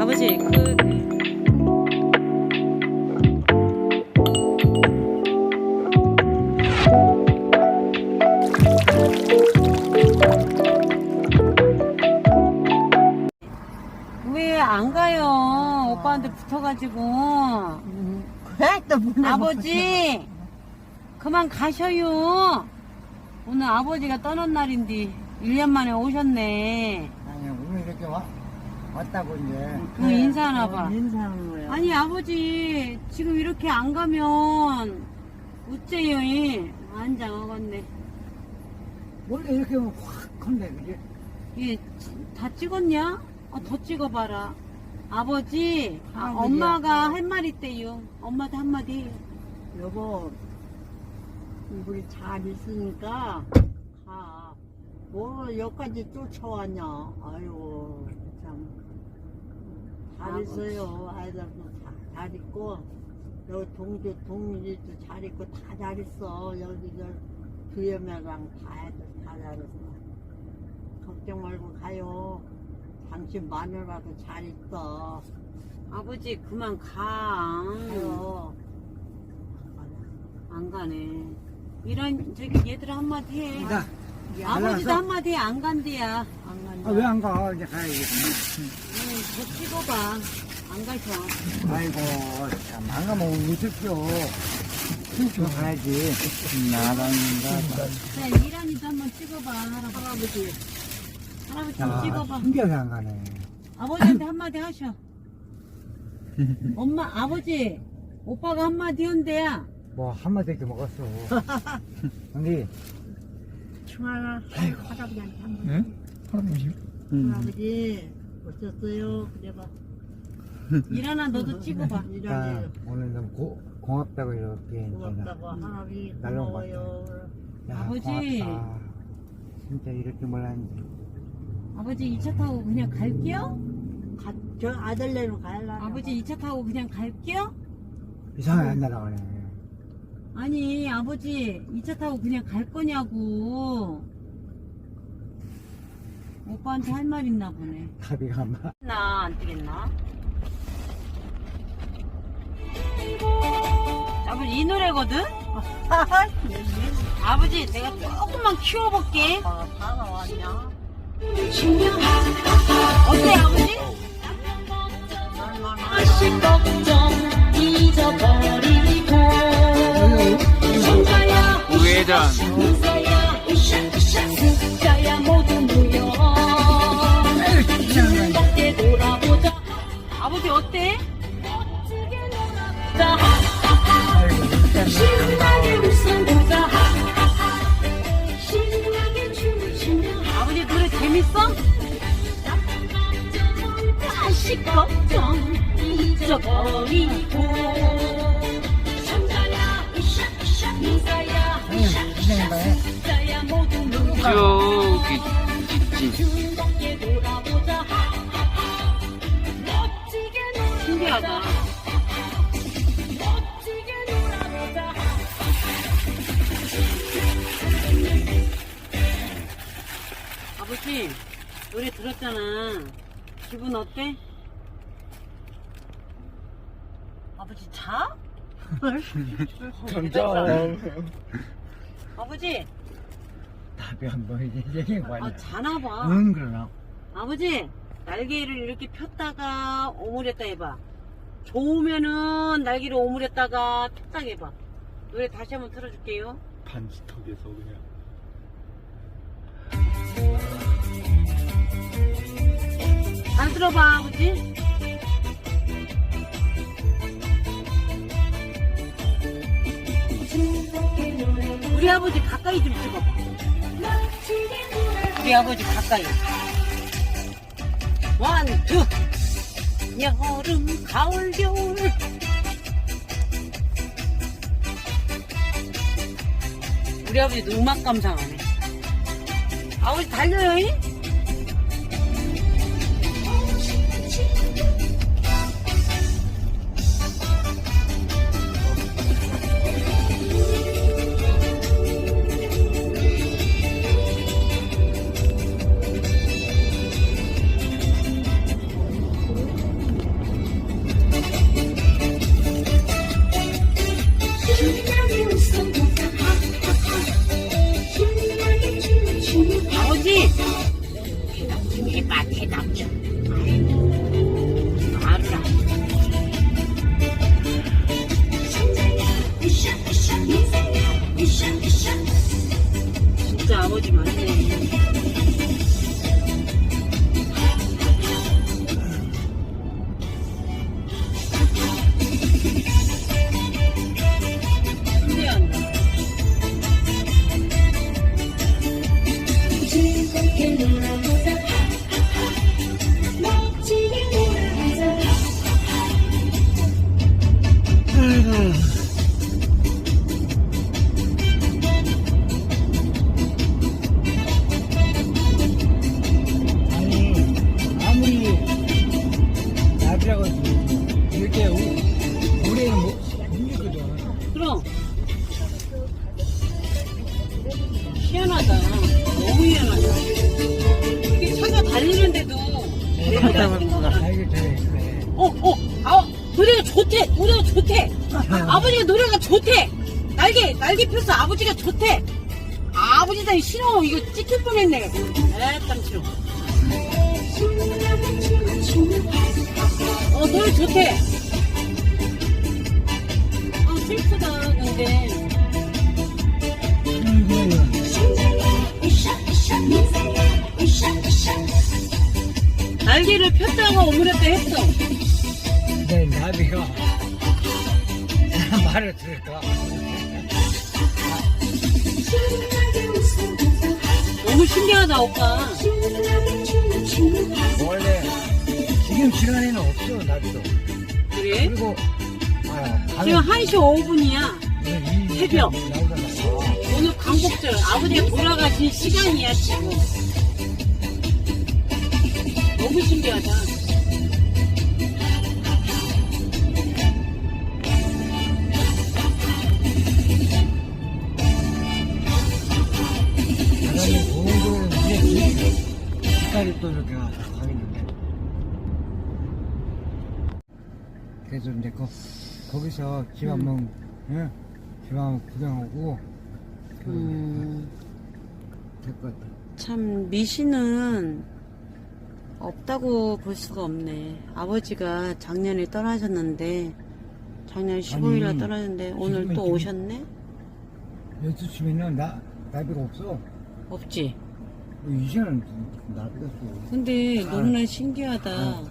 아버지 그 왜 안 가요? 오빠한테 붙어가지고. 그래 또 보내 아버지! 그만 가셔요. 오늘 아버지가 떠난 날인데, 1년 만에 오셨네. 아니 오늘 이렇게 와, 왔다고 이제 그 인사하나 봐. 인사하는 거야 아니, 아버지, 지금 이렇게 안 가면, 어째요, 이? 안 장하겠네. 원래 이렇게 하면 확 한대 그지? 이게 다 찍었냐? 어, 더 찍어봐라. 아버지, 아, 아버지야. 엄마가 할 말 있대요. 엄마도 한마디 해요. 여보 우리 잘 있으니까 가뭐 여기까지 쫓아왔냐? 아유 참. 잘했어요. 아이들도 다- 잘 있고 여기 동주 동민이도 잘 있고 다 잘 있어. 여기 저 두여매랑 다 애들 다 잘했어. 걱정 말고 가요. 당신 마누라도 잘 있어. 아버지, 그만 가. 가요. 안 가네. 이런, 저기, 얘들아 한마디 해. 나 아버지도 알았어. 한마디 해. 안 간대야. 안 간다 아, 왜 안 가? 이제 가야지. 응, 더 찍어봐. 안 가셔. 아이고, 참, 안 가면 어떡해요. 춤추 가야지. 나란다. 자, 이란이도 한번 찍어봐, 할아버지. 할아버지 좀 찍어봐. 신기하게 안 가네. 아버지한테 한마디 하셔. 엄마, 아버지, 오빠가 한마디 한대야. 뭐, 한마디 이렇게 먹었어. 근데, 충하나 할아버지한테 한 번. 응? 할아버지? 음. 할아버지 오셨어요? 그래봐 이란아, 너도 찍어봐. 나 이란이 오늘 너무 고, 고맙다고 이렇게. 고맙다고 할아버지 날로 고마워요 야, 아버지. 고맙다. 진짜 이렇게 몰랐는데. 아버지 2차 타고 그냥 갈게요? 가, 저 아들네로 가려고 아버지 2차 타고 그냥 갈게요? 이상하게 안 날아가네. 아니, 아버지 2차 타고 그냥 갈 거냐고. 오빠한테 할 말 있나 보네. 답이가 안 맞. 나, 안 뜨겠나? 아버지, 이 노래거든? 아버지, 내가 조금만 키워볼게. 아, 살아왔냐? 어때, 아버지? 놀아보자 아버지, 어때? 멋지게 놀아보자 신나게 웃어보자 신나게 춤을 추며 아버지, 노래 재밌어? 다시 걱정 잊어버리고 저기 신기하다. 아버지, 노래 들었잖아. 기분 어때? 아버지, 자? 점점. 아버지, 답이 안 보이지. 이게 아. 자나 봐. 응, 그러나. 아버지, 날개를 이렇게 폈다가 오므렸다 해봐. 좋으면은 날개를 오므렸다가 폈다 해봐. 노래 다시 한번 틀어줄게요. 반지턱에서 그냥. 잘 들어봐, 아버지. 우리 아버지 가까이 좀 찍어봐. 우리 아버지 가까이. 원, 투. 여름, 가을, 겨울. 우리 아버지도 음악 감상하네. 아버지 달려요, 잉? Ako, G. Ipat, ipat. 아버지가 노래가 좋대. 날개, 날개 펴서 아버지가 좋대. 아 버지다 싫어. 이거 찍힐 뻔했네. 에땀 싫어. 어, 노래 좋대. 아, 슬프다, 근데. 날개를 폈다가 오므렸다 했어. 내 나비가 말을 들을까? 너무 신기하다, 오빠. 원래 지금 시간에는 없어 나비도. 그래? 그리고 아, 지금 1시 5분이야. 이 새벽. 오늘 광복절 아버지가 돌아가신 시간이야 지금 너무 신기하다 색깔이 또 이렇게 가겠는데. 그래서 이제 거, 거기서 집 한번 응? 집 한번 구경하고 음, 될 것 같아. 참 미신은 없다고 볼 수가 없네 아버지가 작년에 떠나셨는데 작년 15일에 아니, 떠나셨는데 오늘 지금은 또 지금- 오셨네? 연수치면은 나 나비가 없어. 없지 이제는 나비가. 근데 아. 너무나 신기하다 아.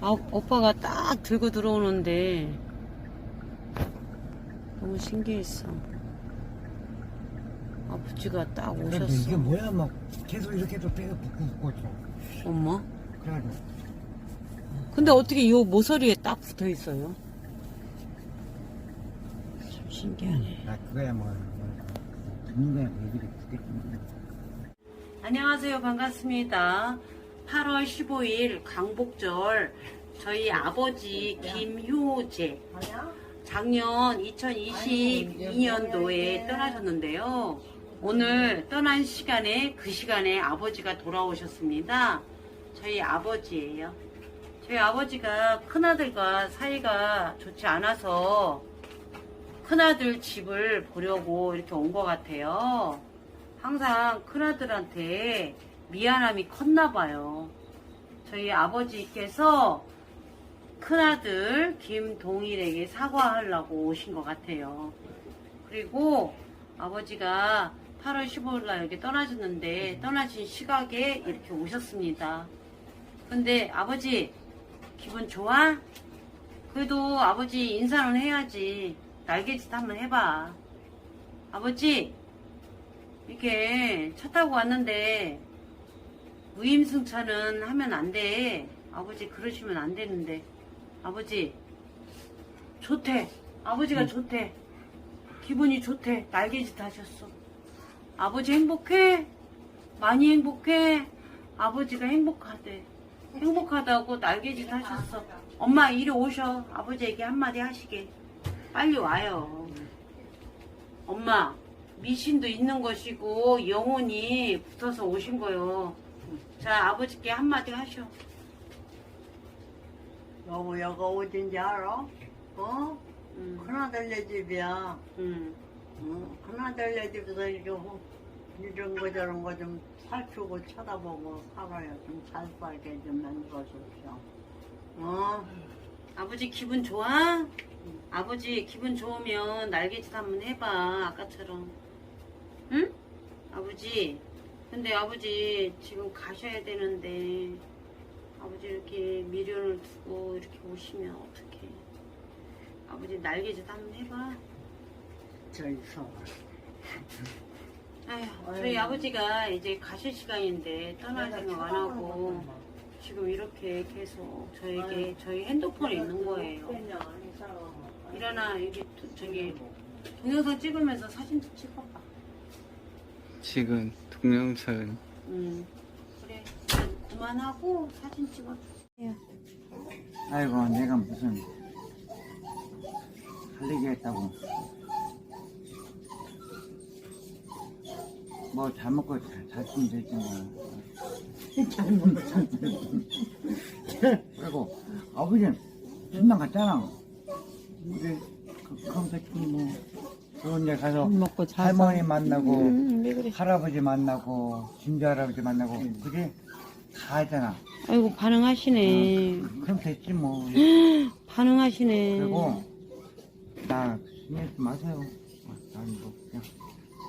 아, 오빠가 딱 들고 들어오는데 너무 신기했어. 아버지가 딱 근데 이게 오셨어. 뭐야 막 계속 이렇게 붙고 붙고 있어. 엄마? 그래가지고 근데 어떻게 이 모서리에 딱 붙어 있어요? 참 신기하네. 나 그거야 뭐, 뭐 듣는 거야 애들이 듣겠지. 안녕하세요. 반갑습니다. 8월 15일 강복절 저희 아버지 김효재 작년 2022년도에 떠나셨는데요. 오늘 떠난 시간에 그 시간에 아버지가 돌아오셨습니다. 저희 아버지예요. 저희 아버지가 큰아들과 사이가 좋지 않아서 큰아들 집을 보려고 이렇게 온 것 같아요. 항상 큰아들한테 미안함이 컸나 봐요. 저희 아버지께서 큰아들 김동일에게 사과하려고 오신 것 같아요. 그리고 아버지가 8월 15일 날 여기 떠나셨는데 떠나신 시각에 이렇게 오셨습니다. 근데 아버지 기분 좋아? 그래도 아버지 인사는 해야지. 날개짓 한번 해봐. 아버지 이렇게 차 타고 왔는데 무임승차는 하면 안 돼. 아버지 그러시면 안 되는데. 아버지 좋대. 아버지가 좋대. 기분이 좋대. 날개짓 하셨어. 아버지 행복해? 많이 행복해? 아버지가 행복하대. 행복하다고 날개짓 하셨어. 엄마 이리 오셔. 아버지에게 한마디 하시게. 빨리 와요. 엄마, 미신도 있는 것이고 영혼이 붙어서 오신 거요. 자, 아버지께 한마디 하셔. 여보 여기 어딘지 알아? 어? 음, 큰아들 네 집이야 음. 어? 큰아들 네 집에서 이렇게 호- 이런 거 저런 거 좀 살피고 쳐다보고 살아요 좀 잘 살게 좀 만들어주십시오 어? 아버지 기분 좋아? 아버지 기분 좋으면 날개짓 한번 해봐. 아까처럼. 응? 아버지. 근데 아버지 지금 가셔야 되는데 아버지 이렇게 미련을 두고 이렇게 오시면 어떡해. 아버지 날개짓 한번 해봐. 저기 서. 아휴, 저희 아버지가 이제 가실 시간인데 떠날 생각 안 하고 지금 이렇게 계속 저에게 저희 핸드폰에 있는 거예요. 일어나 여기 도- 저기 동영상 찍으면서 사진도 찍어봐. 지금 동영상 음. 그래 그만하고 사진 찍어. 아이고 내가 무슨 할 얘기 했다고. 뭐 잘 먹고 잘, 잘 쓰면 되지 뭐. 그리고 아버지는 신랑 갔잖아. 우리 그 검색군 뭐 그런 데 가서 먹고 잘 할머니 만나고 음, 왜 그래? 할아버지 만나고 진주 할아버지 만나고 그게 다 하잖아 아이고 반응하시네. 그럼 됐지 뭐 반응하시네. 그리고 나 신경 쓰지 마세요. 난뭐 그냥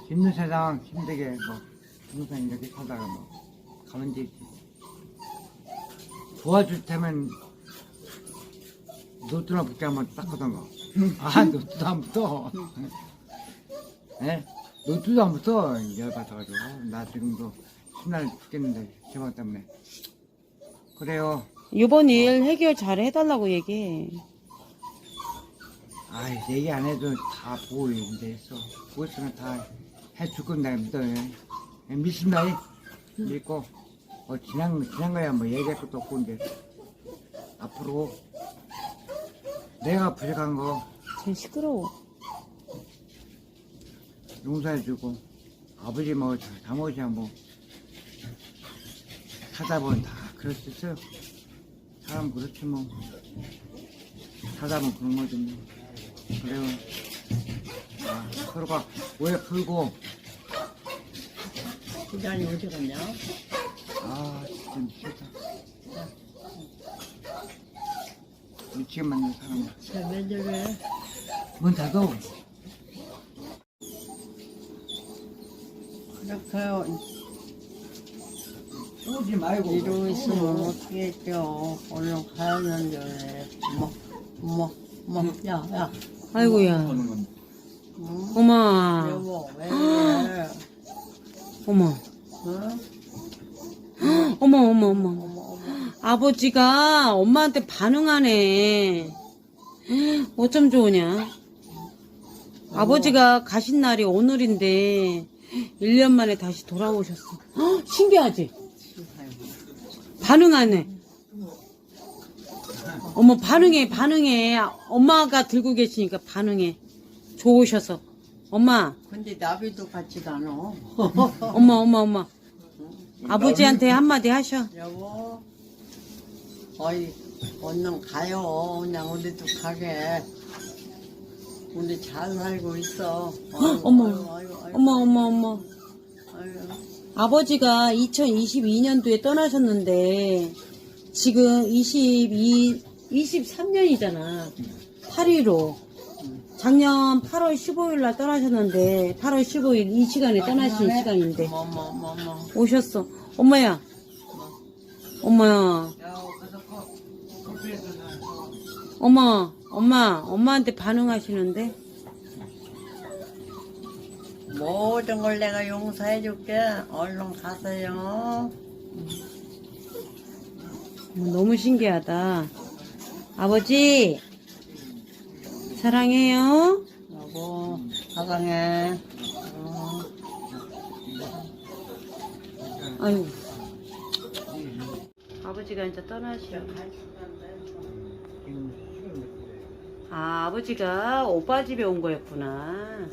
힘든 세상 힘들게 뭐 항상 이렇게 살다가 뭐 가면 되지. 도와줄 테면 노트나 붙게 한번 닦아던가. 아 노트도 안 붙어. 예? 노트도 안 붙어. 열받아가지고 나 지금도 신날 죽겠는데 제방 때문에. 그래요. 이번 일 해결 잘 해달라고 얘기해. 아이, 얘기 안 해도 다 보고 있는데 있어. 보고 있으면 다 해줄 건데, 믿어요. 믿습니다. 믿고, 뭐, 지난, 지난 거야, 뭐, 얘기할 것도 없고, 이제, 앞으로, 내가 부족한 거쟤 시끄러워. 용서해주고, 아버지 뭐, 잘못이야, 뭐, 사다 보면 다 그럴 수 있어요. 사람 그렇지, 뭐. 사다 보면 그런 거지, 뭐. 그래요. 아, 서로가 오해 풀고, 시간이 어디 갔냐? 아, 진짜 미치겠다. 미치게 만든 사람. 쟤왜 저래? 문 닫어. 그렇게 오지 말고. 이러고 있으면 어떻게 했죠? 얼른 가야 되는데 왜? 뭐, 뭐, 뭐, 야, 야. 아이고야. 음. 응? 어머, 여보, 왜 그래? 어머, 응? 어머, 어머, 어머. 어머, 어머. 아버지가 엄마한테 반응하네. 어쩜 좋으냐. 아버지가 가신 날이 오늘인데 1년 만에 다시 돌아오셨어. 헉, 신기하지? 반응하네. 어머 반응해 반응해. 엄마가 들고 계시니까 반응해. 좋으셔서. 엄마 근데 나비도 같이 가노. 엄마 엄마 엄마. 아버지한테 한마디 하셔. 여보, 어이, 얼른 가요. 그냥 우리도 가게. 우리 잘 살고 있어. 아이고, 어머. 아이고, 아이고, 아이고, 엄마 엄마 엄마. 아이고. 아버지가 2022년도에 떠나셨는데 지금 22 23년이잖아. 8위로. 작년 8월 15일 날 떠나셨는데 8월 15일 이 시간에 떠나신 시간인데 어머, 어머, 어머, 어머. 오셨어. 엄마야. 엄마야. 야, 가서 커. 커피에서 나. 엄마. 엄마. 엄마한테 반응하시는데 모든 걸 내가 용서해 줄게. 얼른 가세요. 뭐 너무 신기하다. 아버지. 사랑해요. 여보, 사랑해. 어. 아이고. 아버지가 이제 떠나시려. 아, 아버지가 오빠 집에 온 거였구나.